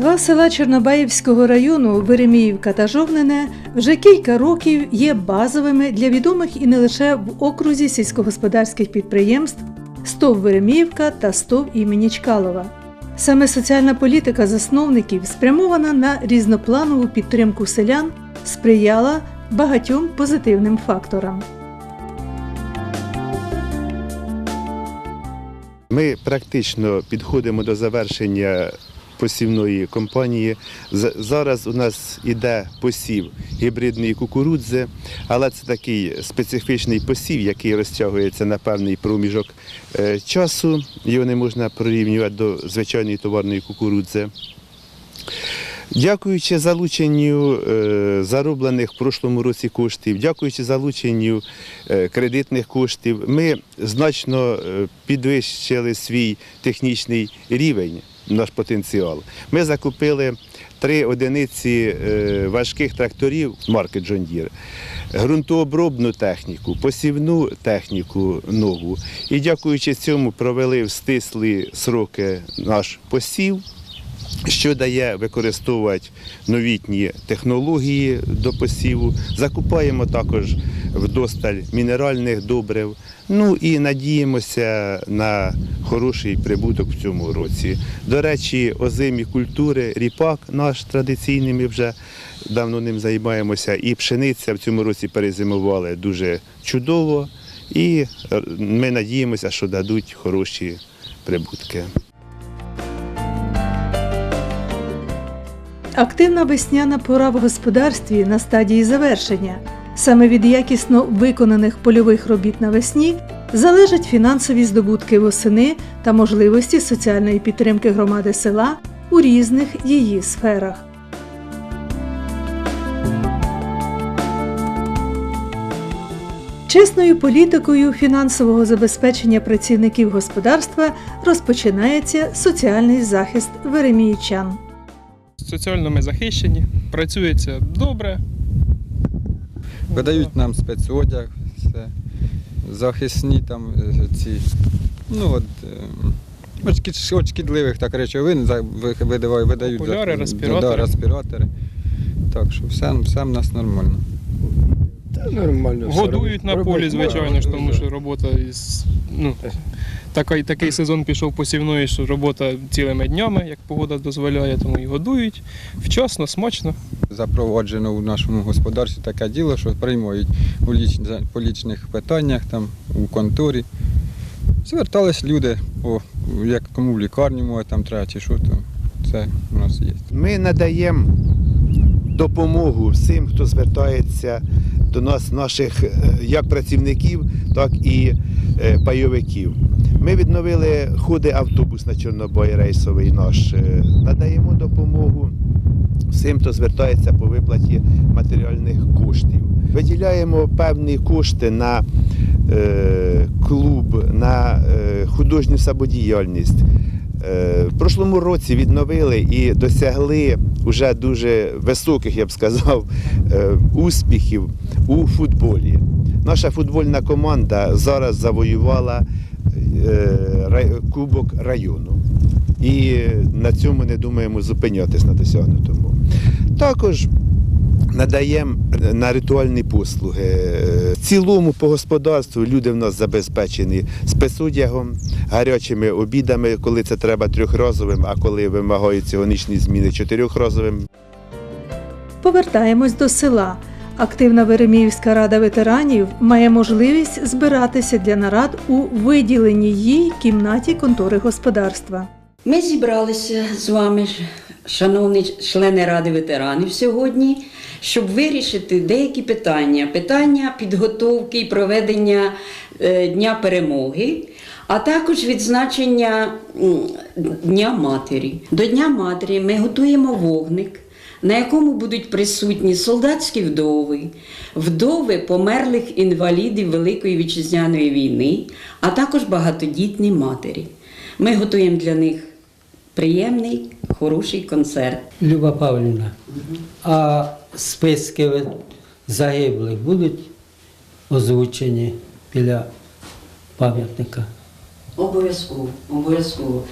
Два села Чорнобаївського району Вереміївка та Жовнине вже кілька років є базовими для відомих і не лише в окрузі сільськогосподарських підприємств СТОВ Вереміївка та СТОВ імені Чкалова. Саме соціальна політика засновників, спрямована на різнопланову підтримку селян, сприяла багатьом позитивним факторам. Ми практично підходимо до завершення посівної кампанії. З- Зараз у нас іде посів гібридної кукурудзи, але це такий специфічний посів, який розтягується на певний проміжок е, часу. Його не можна порівнювати до звичайної товарної кукурудзи. Дякуючи залученню е, зароблених в прошлому році коштів, дякуючи залученню е, кредитних коштів, ми значно підвищили свій технічний рівень, наш потенціал. Ми закупили три одиниці е, важких тракторів марки John Deere, ґрунтообробну техніку, посівну техніку нову. І дякуючи цьому провели в стислі сроки наш посів що дає використовувати новітні технології до посіву. Закупаємо також вдосталь мінеральних добрив. Ну і надіємося на хороший прибуток в цьому році. До речі, озимі культури, ріпак наш традиційний, ми вже давно ним займаємося. І пшениця в цьому році перезимували дуже чудово. І ми надіємося, що дадуть хороші прибутки. Активна весняна пора в господарстві на стадії завершення. Саме від якісно виконаних польових робіт навесні залежать фінансові здобутки восени та можливості соціальної підтримки громади села у різних її сферах. Чесною політикою фінансового забезпечення працівників господарства розпочинається соціальний захист вереміїчан. Соціально ми захищені, працюється добре. Видають нам спецодяг, все. захисні там е, ці, ну от, е, от шкідливих так речовин видають Окуляри, респіратори. Да, респіратори. Так що все, все в нас нормально. Та нормально. все Годують на полі, звичайно ж, тому що робота із. Ну, такий, такий сезон пішов посівної, що робота цілими днями, як погода дозволяє, тому і годують. Вчасно, смачно. Запроваджено у нашому господарстві таке діло, що приймають у ліч, по лічних питаннях там, у конторі. Звертались люди, о, як кому в лікарню може, там треба чи що, то це у нас є. Ми надаємо допомогу всім, хто звертається до нас, наших е, як працівників, так і е, пайовиків. Ми відновили ходи автобус на Чорнобой рейсовий наш. Е, Надаємо допомогу всім, хто звертається по виплаті матеріальних коштів. Виділяємо певні кошти на е, клуб, на е, художню самодіяльність. Е, В прошлому році відновили і досягли вже дуже високих, я б сказав, е, успіхів у футболі. Наша футбольна команда зараз завоювала Кубок району. І на цьому не думаємо зупинятись на досягнутому. Також надаємо на ритуальні послуги. Е, В цілому по господарству люди в нас забезпечені спецодягом, гарячими обідами, коли це треба трьохразовим, а коли вимагають цьогорічні зміни чотирьохразовим. Повертаємось до села. Активна Вереміївська рада ветеранів має можливість збиратися для нарад у виділеній їй кімнаті контори господарства. Ми зібралися з вами, шановні члени Ради ветеранів, сьогодні, щоб вирішити деякі питання: питання підготовки і проведення е, Дня перемоги, а також відзначення Дня Матері. До Дня Матері ми готуємо вогник. На якому будуть присутні солдатські вдови, вдови померлих інвалідів Великої вітчизняної війни, а також багатодітні матері. Ми готуємо для них приємний, хороший концерт. Люба Павлівна, а списки загиблих будуть озвучені біля пам'ятника? Обов'язково, обов'язково.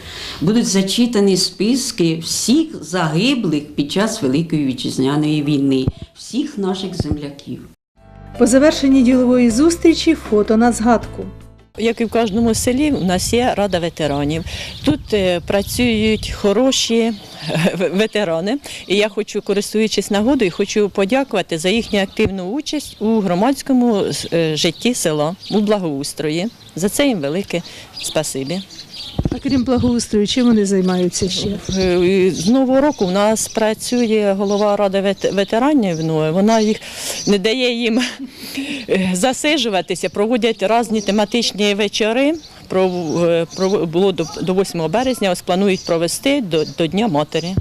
Будуть зачитані списки всіх загиблих під час Великої вітчизняної війни, всіх наших земляків. По завершенні ділової зустрічі фото на згадку. Як і в кожному селі, у нас є рада ветеранів. Тут е, працюють хороші е, ветерани, і я хочу, користуючись нагодою, хочу подякувати за їхню активну участь у громадському е, житті села, у благоустрої. За це їм велике спасибі. А крім благоустрою, чим вони займаються ще? Е, З нового року в нас працює голова ради вет- ветеранів. Ну, вона їх не дає їм е, засиджуватися, проводять різні тематичні вечори. Про, е, про було до, до 8 березня. Ось планують провести до, до Дня матері.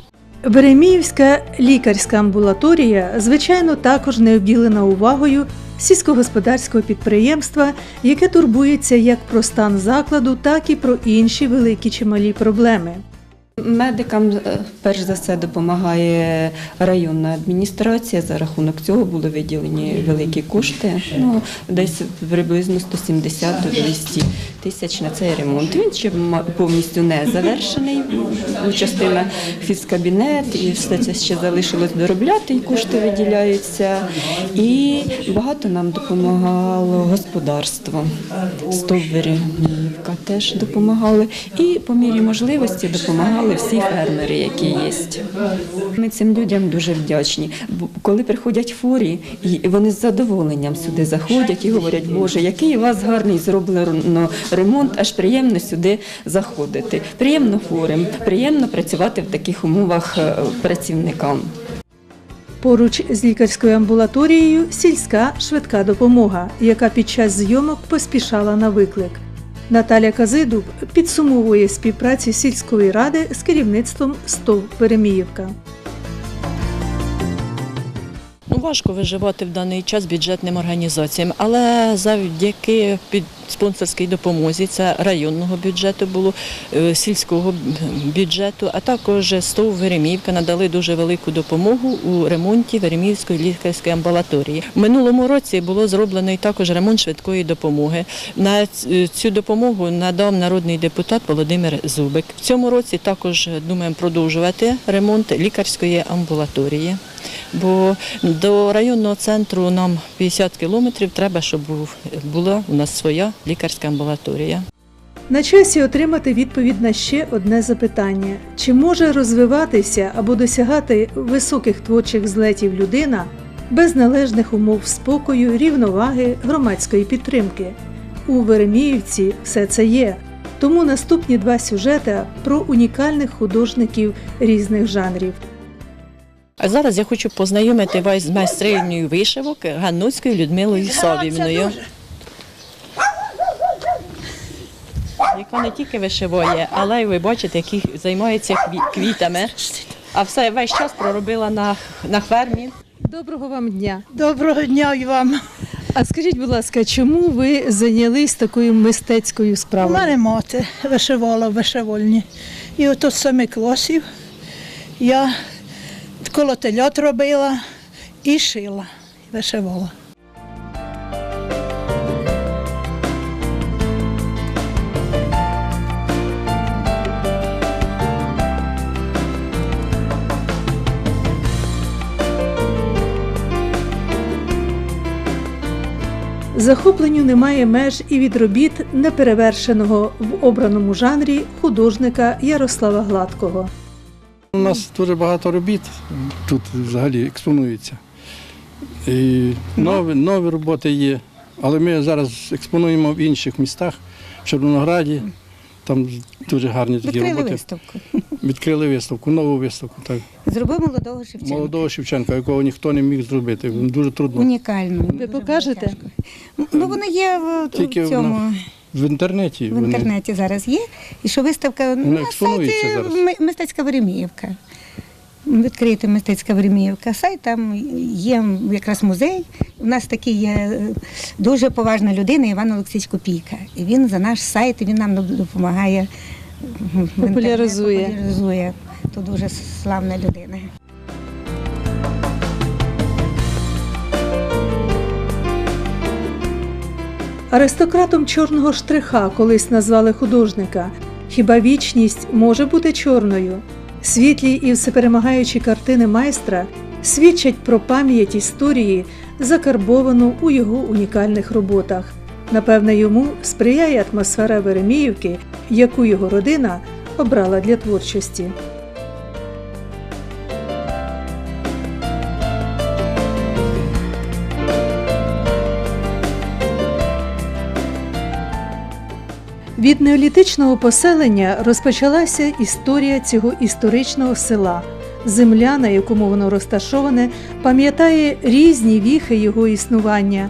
Береміївська лікарська амбулаторія, звичайно, також не обділена увагою сільськогосподарського підприємства, яке турбується як про стан закладу, так і про інші великі чи малі проблеми. Медикам е, перш за все допомагає районна адміністрація. За рахунок цього були виділені великі кошти. Ну десь приблизно 170-200 тисяч на цей ремонт. Він ще повністю не завершений. Частина фізкабінет і все це ще залишилось доробляти, і кошти виділяються. І багато нам допомагало господарство. Стовберівка теж допомагали. І по мірі можливості допомагали всі фермери, які є. Ми цим людям дуже вдячні. Коли приходять фурі, вони з задоволенням сюди заходять і говорять, Боже, який у вас гарний зроблено ремонт, аж приємно сюди заходити. Приємно хворим, приємно працювати в таких умовах е, працівникам. Поруч з лікарською амбулаторією сільська швидка допомога, яка під час зйомок поспішала на виклик. Наталя Казидуб підсумовує співпрацю сільської ради з керівництвом СТОВ Переміївка. Ну, важко виживати в даний час бюджетним організаціям, але завдяки під спонсорській допомозі це районного бюджету було, е, сільського бюджету, а також СТОВ Вереміївка надали дуже велику допомогу у ремонті Вереміївської лікарської амбулаторії. В минулому році було зроблено і також ремонт швидкої допомоги. На цю допомогу надав народний депутат Володимир Зубик. В цьому році також думаємо продовжувати ремонт лікарської амбулаторії. Бо до районного центру нам 50 кілометрів треба, щоб була у нас своя лікарська амбулаторія. На часі отримати відповідь на ще одне запитання: чи може розвиватися або досягати високих творчих злетів людина без належних умов спокою, рівноваги, громадської підтримки? У Вереміївці все це є. Тому наступні два сюжети про унікальних художників різних жанрів. А зараз я хочу познайомити вас з майстринею вишивок Ганнуцькою Людмилою Савівною. Яка не тільки вишиває, але й ви бачите, які займається квітами. А все весь час проробила на, на фермі. Доброго вам дня! Доброго дня і вам. А скажіть, будь ласка, чому ви зайнялись такою мистецькою справою? У мене мати вишивала в вишивальні. І от з семи класів я коло телят робила і шила, вишивала. Захопленню немає меж і від робіт неперевершеного в обраному жанрі художника Ярослава Гладкого. У нас дуже багато робіт тут взагалі експонується. І нові, нові роботи є. Але ми зараз експонуємо в інших містах, в Червонограді. Там дуже гарні такі Відкрили роботи. виставку. Відкрили виставку, нову виставку. Так. Зробив молодого Шевченка. Молодого Шевченка, якого ніхто не міг зробити. Дуже трудно. Унікально. Ви покажете? Ну, воно є в, Тільки в цьому. В інтернеті. В вони- зараз є. І що виставка Вона на сайті зараз. Мистецька Вереміївка. Відкрити мистецька Вереміївка сайт, там є якраз музей. У нас такий є е, дуже поважна людина Іван Олексійович Копійка. І він за наш сайт, він нам допомагає. Популяризує. популяризує. То дуже славна людина. Аристократом чорного штриха колись назвали художника. Хіба вічність може бути чорною? Світлі і всеперемагаючі картини майстра свідчать про пам'ять історії, закарбовану у його унікальних роботах. Напевне, йому сприяє атмосфера Вереміївки, яку його родина обрала для творчості. Від неолітичного поселення розпочалася історія цього історичного села. Земля, на якому воно розташоване, пам'ятає різні віхи його існування.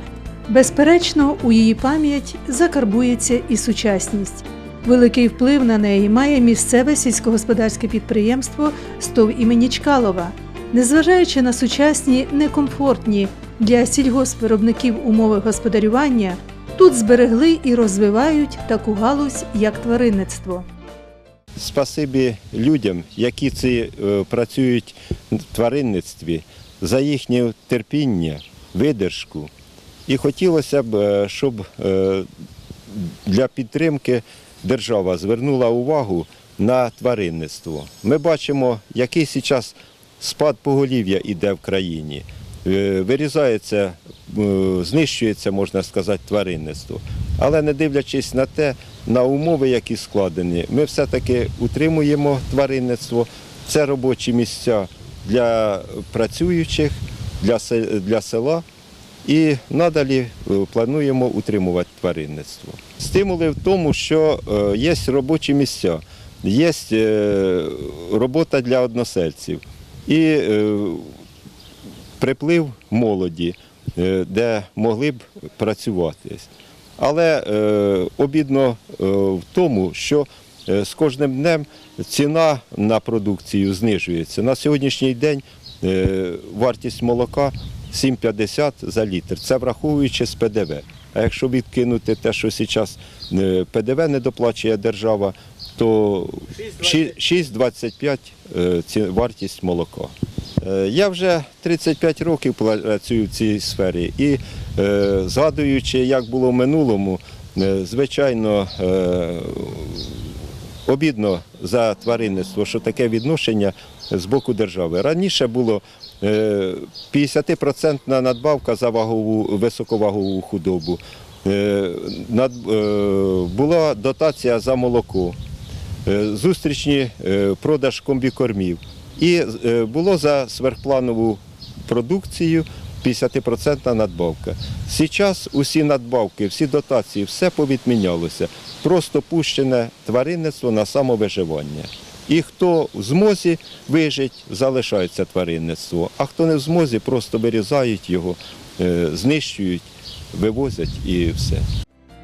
Безперечно, у її пам'ять закарбується і сучасність. Великий вплив на неї має місцеве сільськогосподарське підприємство Стов імені Чкалова. Незважаючи на сучасні некомфортні для сільгоспвиробників умови господарювання, тут зберегли і розвивають таку галузь, як тваринництво. Спасибі людям, які ці, е, працюють в тваринництві, за їхнє терпіння, видержку. І хотілося б, е, щоб е, для підтримки держава звернула увагу на тваринництво. Ми бачимо, який зараз спад поголів'я йде в країні. Е, Вирізається, е, знищується, можна сказати, тваринництво. Але не дивлячись на те, на умови, які складені, ми все-таки утримуємо тваринництво. Це робочі місця для працюючих, для, села. І надалі е, плануємо утримувати тваринництво. Стимули в тому, що є робочі місця, є робота для односельців і приплив молоді, е, де могли б працювати. Але е, обідно е, в тому, що з кожним днем ціна на продукцію знижується. На сьогоднішній день вартість молока 7,50 за літр. Це враховуючи з ПДВ. А якщо відкинути те, що зараз ПДВ не доплачує держава, то 6,25 е, вартість молока. Е, Я вже 35 років працюю в цій сфері і е, згадуючи, як було в минулому, е, звичайно, обідно за тваринництво, що таке відношення з боку держави. Раніше було е, 50% надбавка за вагову, високовагову худобу. Була дотація за молоко, зустрічні продаж комбікормів. І е, було за сверхпланову продукцію 50% надбавка. Зараз усі надбавки, всі дотації, все повідмінялося. Просто пущене тваринництво на самовиживання. І хто в змозі вижить, залишається тваринництво, а хто не в змозі, просто вирізають його, е, знищують, вивозять і все.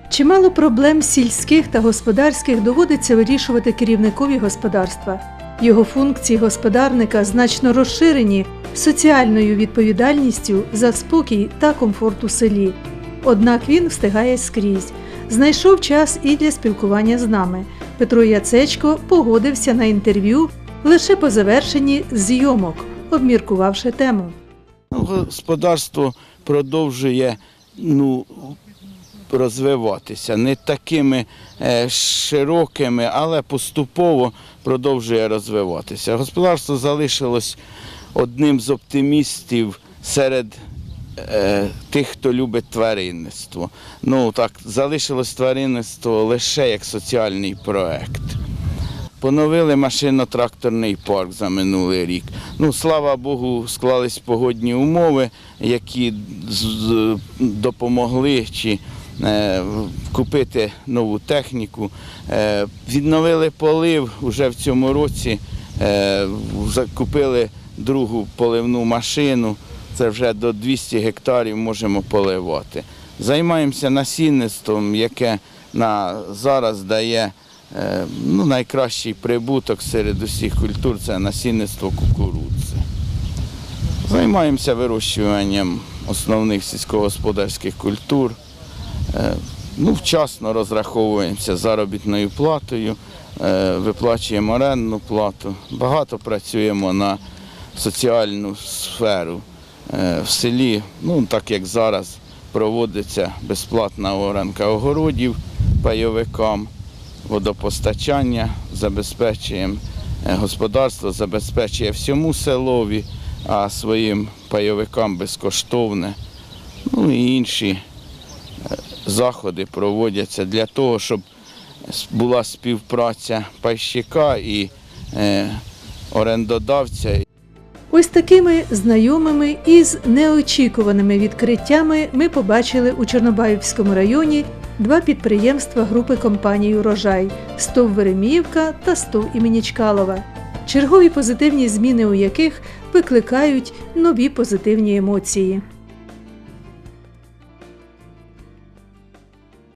Чимало проблем сільських та господарських доводиться вирішувати керівникові господарства. Його функції господарника значно розширені соціальною відповідальністю за спокій та комфорт у селі. Однак він встигає скрізь. Знайшов час і для спілкування з нами. Петро Яцечко погодився на інтерв'ю лише по завершенні зйомок, обміркувавши тему. Ну, Господарство продовжує ну, розвиватися не такими е, широкими, але поступово продовжує розвиватися. Господарство залишилось одним з оптимістів серед е, тих, хто любить тваринництво. Ну так, залишилось тваринництво лише як соціальний проект. Поновили машино-тракторний парк за минулий рік. Ну, слава Богу, склались погодні умови, які допомогли чи купити нову техніку. Е, відновили полив вже в цьому році, е, закупили другу поливну машину. Це вже до 200 гектарів можемо поливати. Займаємося насінництвом, яке на зараз дає е, ну, найкращий прибуток серед усіх культур це насінництво кукурудзи. Займаємося вирощуванням основних сільськогосподарських культур. Е, Ну, вчасно розраховуємося заробітною платою, е, виплачуємо орендну плату. Багато працюємо на соціальну сферу Е, в селі, ну так як зараз проводиться безплатна оранка огородів пайовикам, водопостачання, забезпечуємо господарство, забезпечує всьому селові, а своїм пайовикам безкоштовне. Ну і інші заходи проводяться для того, щоб була співпраця пайщика і е, орендодавця. Ось такими знайомими і з неочікуваними відкриттями ми побачили у Чорнобаївському районі два підприємства групи компаній Урожай Стов Вереміївка та Стов імені Чкалова, чергові позитивні зміни у яких викликають нові позитивні емоції.